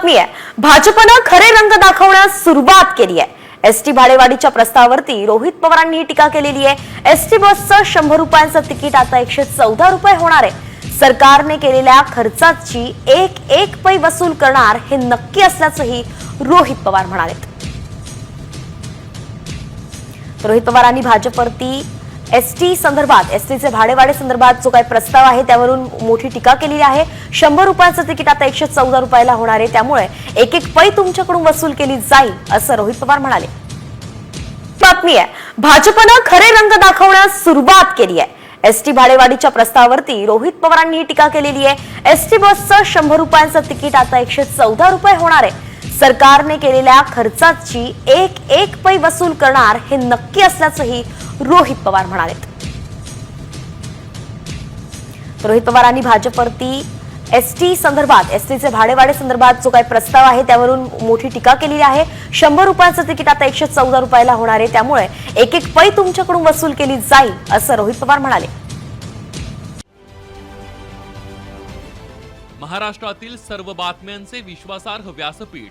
बातमी आहे. भाजपनं खरे रंग दाखवण्यास सुरुवात केली आहे. एसटी भाडेवाढीच्या प्रस्तावावरती रोहित पवारांनी ही टीका केलेली आहे. एसटी बसचं शंभर रुपयांचं तिकीट आता एकशे चौदा रुपये होणार आहे. सरकारने केलेल्या खर्चाची एक एक पै वसूल करणार हे नक्की असल्याचंही रोहित पवार म्हणाले रोहित पवारांनी भाजपवरती एसटी संदर्भात एसटीचे भाडेवाढी संदर्भात जो काही प्रस्ताव आहे त्यावरून मोठी टीका केलेली आहे. शंभर रुपयाचं तिकीट आता एकशे चौदा रुपयाला होणार आहे. त्यामुळे एक एक पै तुमच्याकडून वसूल केली जाईल असं रोहित पवार म्हणाले. बातमी आहे भाजपनं खरे रंग दाखवण्यास सुरुवात केली आहे. एसटी भाडेवाढीच्या प्रस्तावावरती रोहित पवारांनी ही टीका केलेली आहे. एसटी बसचं शंभर रुपयांचं तिकीट आता एकशे चौदा रुपये होणार आहे. सरकारने केलेल्या खर्चाची एक एक पै वसूल करणार हे नक्की असल्याचंही रोहित पवार म्हणाले रोहित पवारांनी भाजपवरती एसटी संदर्भात एसटीचे भाडेवाडे संदर्भात जो काही प्रस्ताव आहे त्यावरून मोठी टीका केलेली आहे. शंभर रुपयांचं तिकीट आता एकशे चौदा रुपयाला होणार आहे. त्यामुळे एक एक पै तुमच्याकडून वसूल केली जाईल असं रोहित पवार म्हणाले. महाराष्ट्रातील सर्व बातम्यांचे विश्वासार्ह व्यासपीठ.